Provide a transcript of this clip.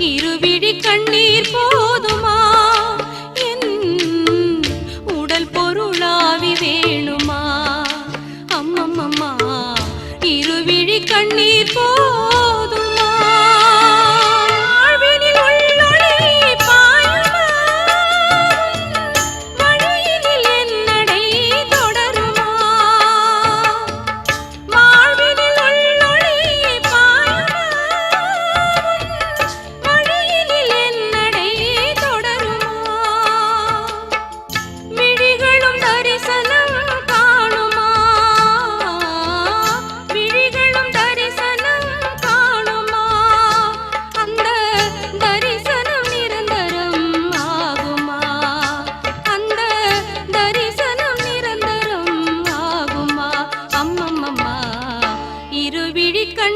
இருவிழி கண்ணீர் போதுமா? என் உடல் பொருளாவி வேணுமா? அம்மம்மம்மா இருவிழி கண்ணீர் போ இருவிழி கண்